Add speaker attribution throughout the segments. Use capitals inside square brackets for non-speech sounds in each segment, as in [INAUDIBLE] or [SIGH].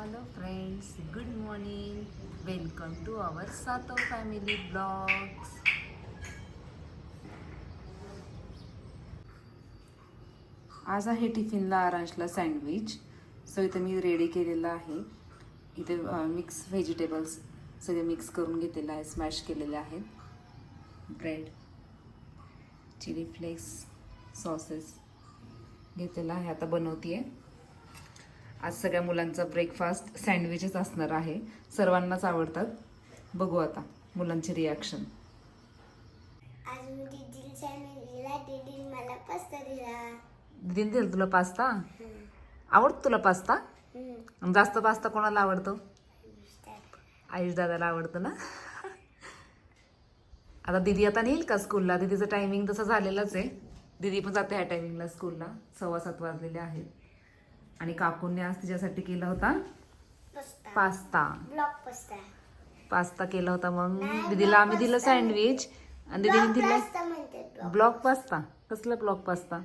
Speaker 1: Hello friends good morning welcome to our सातो family blogs आज आहे टिफिनला आरांशला सँडविच. सो इथे मी रेडी केलेलं आहे. इथे मिक्स व्हेजिटेबल्स सगळे मिक्स करून घेतलेलं आहे स्मॅश केलेले आहेत ब्रेड चिली फ्लेक्स सॉसेस घेतलेला आहे. आता बनवते आहे आज सगळ्या मुलांचा ब्रेकफास्ट सँडविचच असणार आहे. सर्वांनाच आवडतात. बघू आता मुलांची रिॲक्शन
Speaker 2: दीदीने दिला.
Speaker 1: तुला पास्ता आवडतो तुला पास्ता जास्त पास्ता कोणाला आवडतो? आयुष दादाला आवडतं ना? आता दिदी आता नेईल का स्कूलला दिदीचं टायमिंग तसं झालेलंच आहे. दिदी पण जाते ह्या टायमिंगला स्कूलला सव्वा सात वाजलेले आहेत. आणि काकूंनी आज तिच्यासाठी केला होता
Speaker 2: pasta.
Speaker 1: Pasta.
Speaker 2: Block pasta.
Speaker 1: Pasta केला होता मग. दीदीला आम्ही दिलं सँडविच. आणि दीदीने
Speaker 2: ब्लॉक
Speaker 1: दिलं
Speaker 2: ब्लॉक
Speaker 1: पास्ता. कसला ब्लॉक पास्ता?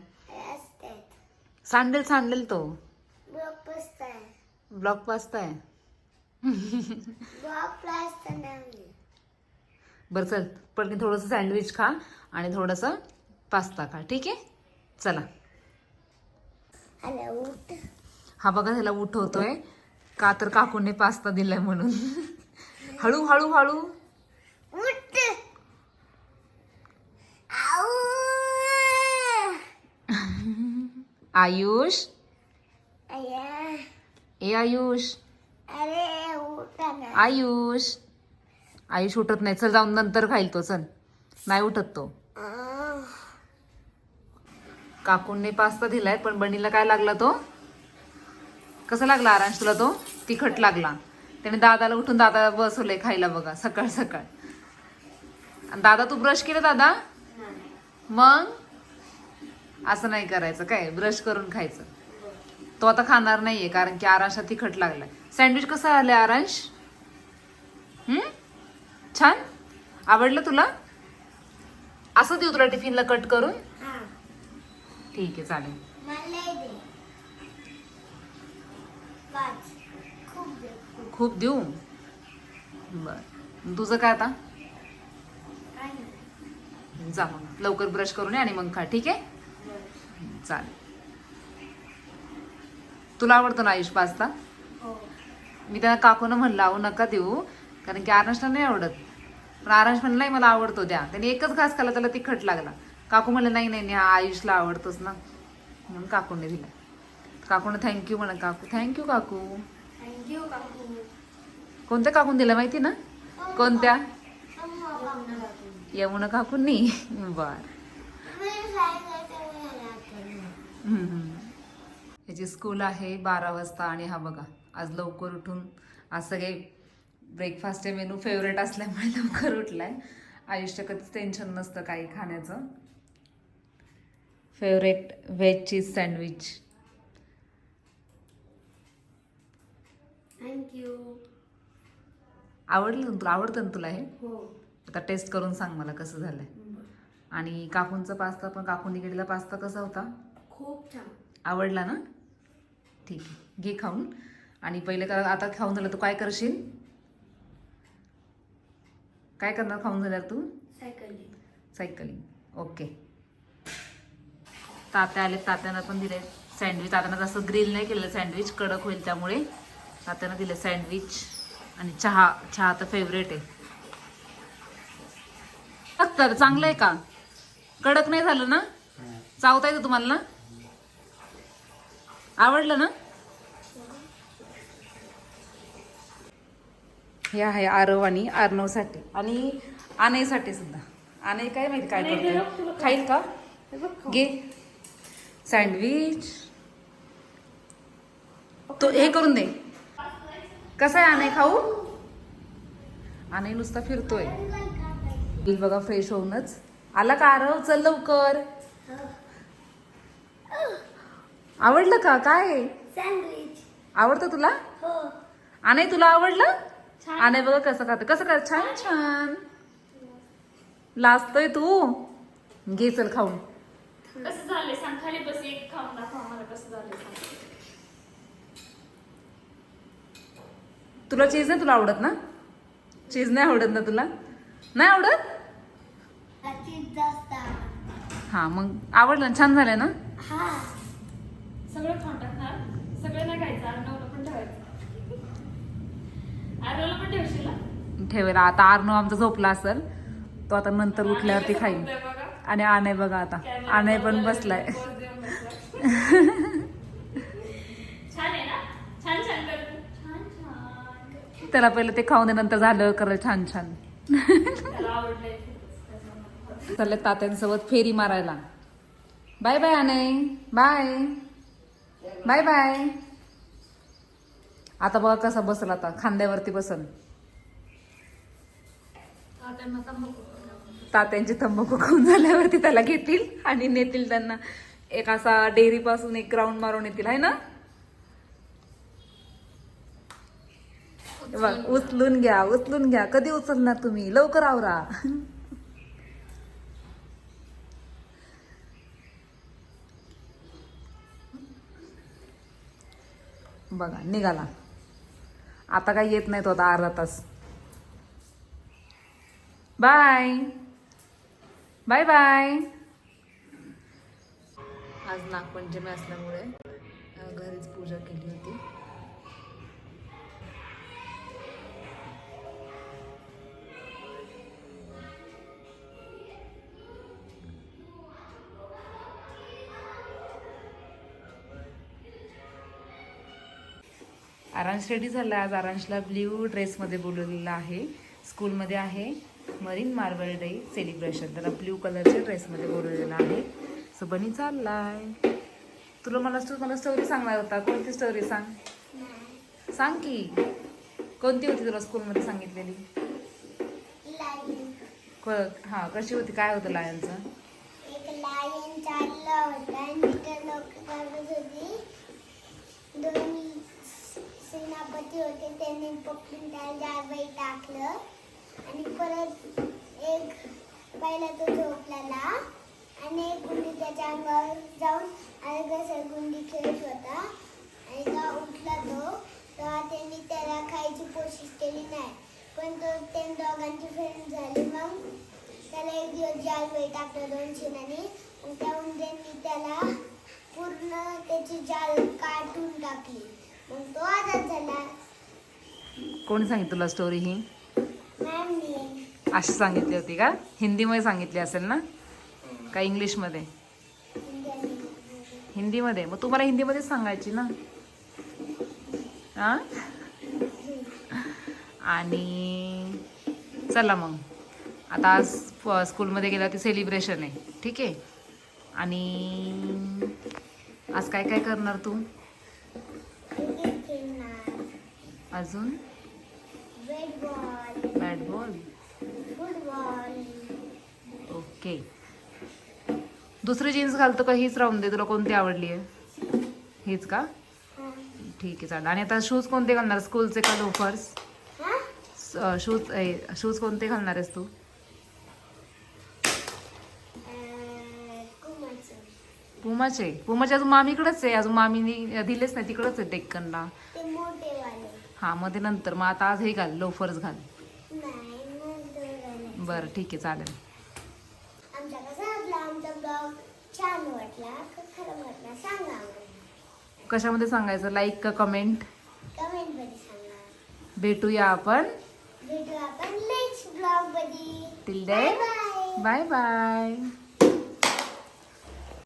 Speaker 1: सांडेल सांडेल तो.
Speaker 2: ब्लॉक पास्ता आहे.
Speaker 1: बरं चल पण थोडंसं सँडविच खा आणि थोडंसं पास्ता खा. ठीक आहे? चला. हा बघा त्याला उठवतोय. का तर काकूने पास्ता दिलाय म्हणून. हळू हळू हळू. आयुष? ए आयुष. आयुष. आयुष उठत नाही. चल जाऊन नंतर खाईल तो चल. नाही उठत तो. काकूंनी पास्ता दिलाय पण बनीला काय लागला तो? कसा लागला आरांश? तुला तो तिखट लागला. त्याने दादाला उठून दादा बसवलंय खायला बघा सकाळ सकाळ. आणि दादा तू ब्रश केलं दादा? मग? असं नाही करायचं काय? ब्रश करून खायचं. तो आता खाणार नाहीये कारण की आरांशला तिखट लागलाय. सँडविच कसं आलंय आरांश? हम्म? छान? आवडलं तुला? असं देऊ तुला टिफिनला कट करून? ठीक आहे चालेल.
Speaker 2: खूप
Speaker 1: देऊ? बर. तुझं काय आता? जा मग. लवकर ब्रश करून ये आणि मग खा ठीक आहे? चालेल. तुला आवडतो ना आयुष पास्ता?
Speaker 2: हो.
Speaker 1: मी त्यांना काकूनं म्हणलं अहो नका देऊ कारण की आरांशला नाही आवडत. पण आरांश म्हणलं नाही मला आवडतो द्या. त्याने एकच घास खाल्ला त्याला तिखट लागला. काकू म्हणलं नाही नाही नाही, हा आयुषला आवडतोच ना. म्हणून काकूने दिला. काकूने थँक्यू म्हणा काकू. थँक्यू काकू.
Speaker 2: थँक्यू काकू.
Speaker 1: कोणत्या काकून दिलं माहिती ना? कोणत्या? यमुना काकूंनी? बर. याची स्कूल आहे बारा वाजता आणि हा बघा आज लवकर उठून आज सगळे ब्रेकफास्टचे मेनू फेवरेट असल्यामुळे लवकर उठलाय. आयुष्य कधीच टेन्शन नसतं काही खाण्याचं. Favourite veg cheese sandwich
Speaker 2: thank you
Speaker 1: आवडलं ना तुला? आवडतं ना तुला हे?
Speaker 2: हो.
Speaker 1: आता टेस्ट करून सांग मला कसं झालंय. आणि काकूंचा पास्ता पण काकूंनी केलेला पास्ता कसा होता?
Speaker 2: खूप छान.
Speaker 1: आवडला ना? ठीक आहे. घे खाऊन. आणि पहिले का आता खाऊन झालं तू काय करशील? काय करणार खाऊन झाल्यावर तू?
Speaker 2: सायकलिंग
Speaker 1: सायकलिंग ओके तात्या आले तात्यानं पण दिले सँडविच तात्यानं जास्त ग्रिल नाही केलेलं. सँडविच कडक होईल त्यामुळे. तात्यानं दिलं सँडविच आणि चहा चहा तर फेवरेट आहे. तर चांगलं आहे का? कडक नाही झालं ना? चावता येतं तुम्हाला ना? आवडलं ना? हे आहे आरव आणि आर्नवसाठी आणि आनेसाठी सुद्धा. आने काय माहिती काय करते खाईल का? घे. सँडविच. तो हे करून दे. कसं आहे आने खाऊ? आने नुसता फिरतोय. बिल बघा फ्रेश होऊनच. आला का आरव? चल लवकर. आवडलं का? काय?
Speaker 2: सँडविच
Speaker 1: आवडतं तुला?
Speaker 2: हो.
Speaker 1: आने तुला आवडलं? आने बघा कसं खात. कसं खात? छान छान. लाजतोय तू. घे चल खाऊन.
Speaker 3: कसं झालंय? सांग. खाली बस एक खाऊन दाखव आम्हाला कसं झालंय.
Speaker 1: तुला चीज नाही तुला आवडत ना? चीज नाही आवडत ना तुला? नाही आवडत. हा मग आवडलं ना? छान झालं ना?
Speaker 2: हा.
Speaker 3: सगळं खाऊन टाकणार. सगळं नाही खायचं अर्णवला पण ठेवायचं. अर्णवला पण ठेवशील ना?
Speaker 1: ठेवायला आता आर्नो आमचा झोपला असेल तो आता नंतर उठल्यावरती खाईल. आणि आणाय बघा आता. आणाय पण बसलाय [LAUGHS]
Speaker 3: पोज देऊन बसलाय. छान आहे ना छान छान करतो छान छान
Speaker 1: त्याला पहिलं ते खाऊन नंतर झालं कर छान छान.
Speaker 3: त्याला
Speaker 1: चालले तात्यांसोबत फेरी मारायला. बाय बाय आनय बाय. Bye bye. आता बघा कसा बसल आता खांद्यावरती बसल.
Speaker 3: तात्यांची तंबाखू
Speaker 1: तात्यांचे तंबाखू खाऊन झाल्यावरती त्याला घेतील आणि नेतील त्यांना. एक असा डेअरी पासून एक ग्राउंड मारून येतील आहे ना? बघ उचलून घ्या उचलून घ्या. कधी उचलणार तुम्ही? लवकर आवरा. बघा निघाला. आता काही येत नाही तो आता अर्धा तास. बाय. Bye bye. आज नागपंचमी असल्यामुळे घरीच पूजा केली होती. आरांश रेडी झाला. आज आरांशला ब्ल्यू ड्रेसमध्ये बोलवलेलं आहे. स्कूलमध्ये आहे. मरीन मार्बल डे सेलिब्रेशन त्याला ब्ल्यू कलरच्या ड्रेसमध्ये बोलवलेलं आहे. सो बनी चाललाय. तुला मला तू मला स्टोरी सांगणार होता. कोणती स्टोरी सांग? सांग की. कोणती होती तुला स्कूलमध्ये सांगितलेली? हां कशी होती? काय होतं लायनचं
Speaker 2: एक लायन चालला होता आणि त्या लोक करत होती दोन सेनापती होते त्यांनी पकडून त्याला जाळबाई टाकलं. आणि परत एक पहिला तो झोपलेला आणि एक गुंडी त्याच्या अंगावर जाऊन अर्घसर गुंडी खेळत होता. आणि जेव्हा उठला तो. तेव्हा त्यांनी त्याला खायची कोशिश केली नाही. पण तो त्या दोघांची फ्रेंड झाली. मग त्याला एक दिवस जाल टाकलं दोन शिनाने मग त्याहून त्यांनी त्याला पूर्ण त्याची जाल काढून टाकली.
Speaker 1: कोणी सांगितलं तुला स्टोरी ही? अशी सांगितली होती का? हिंदीमध्ये सांगितली असेल ना? का इंग्लिशमध्ये? हिंदीमध्ये. मग तुम्हाला हिंदीमध्येच सांगायची ना. हा? आणि चला मग. आता आज स्कूलमध्ये गेल्यावरती सेलिब्रेशन आहे. ठीक आहे? आणि आज काय काय करणार तू? अजून? ओके दुसरी जीन्स घालतो का? हीच राहून दे. तुला कोणती आवडली आहे? हीच का? ठीक आहे चालेल. आणि आता शूज कोणते घालणार? स्कूलचे का लोफर्स
Speaker 2: हा?
Speaker 1: शूज शूज कोणते घालणार आहेस तू? पुमाचे पुमाचे अजून मामीकडेच आहे. अजून मामीनी दिलेच नाही. तिकडंच आहे डेक्कनला हां मग ते नंतर. मग आता आज हे घाल. लोफर्स घाल. बरं ठीक आहे चालेल.
Speaker 2: आमचा कसा वाटला आमचा ब्लॉग छान वाटला का खरं वाटला. सांगा आम्हाला.
Speaker 1: कशामध्ये सांगायचं? लाईक का कमेंट
Speaker 2: कमेंटमध्ये सांगा.
Speaker 1: भेटूया आपण.
Speaker 2: भेटू आपण नेक्स्ट ब्लॉगमध्ये
Speaker 1: till
Speaker 2: bye
Speaker 1: day
Speaker 2: bye
Speaker 1: bye bye